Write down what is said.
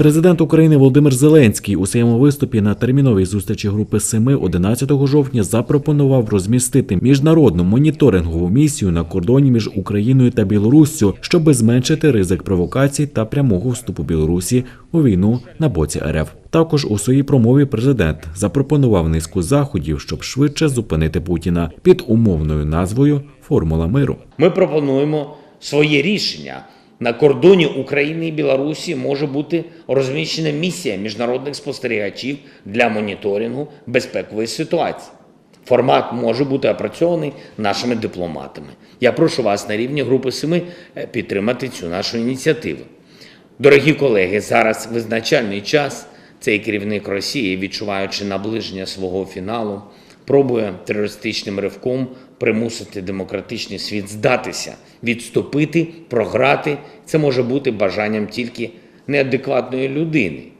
Президент України Володимир Зеленський у своєму виступі на терміновій зустрічі групи Семи 11 жовтня запропонував розмістити міжнародну моніторингову місію на кордоні між Україною та Білоруссю, щоб зменшити ризик провокацій та прямого вступу Білорусі у війну на боці РФ. Також у своїй промові президент запропонував низку заходів, щоб швидше зупинити Путіна під умовною назвою Формула миру. Ми пропонуємо своє рішення. На кордоні України і Білорусі може бути розміщена місія міжнародних спостерігачів для моніторингу безпекової ситуації. Формат може бути опрацьований нашими дипломатами. Я прошу вас на рівні групи семи е, підтримати цю нашу ініціативу. Дорогі колеги, зараз визначальний час. Цей керівник Росії, відчуваючи наближення свого фіналу, пробує терористичним ривком примусити демократичний світ здатися, відступити, програти. Це може бути бажанням тільки неадекватної людини.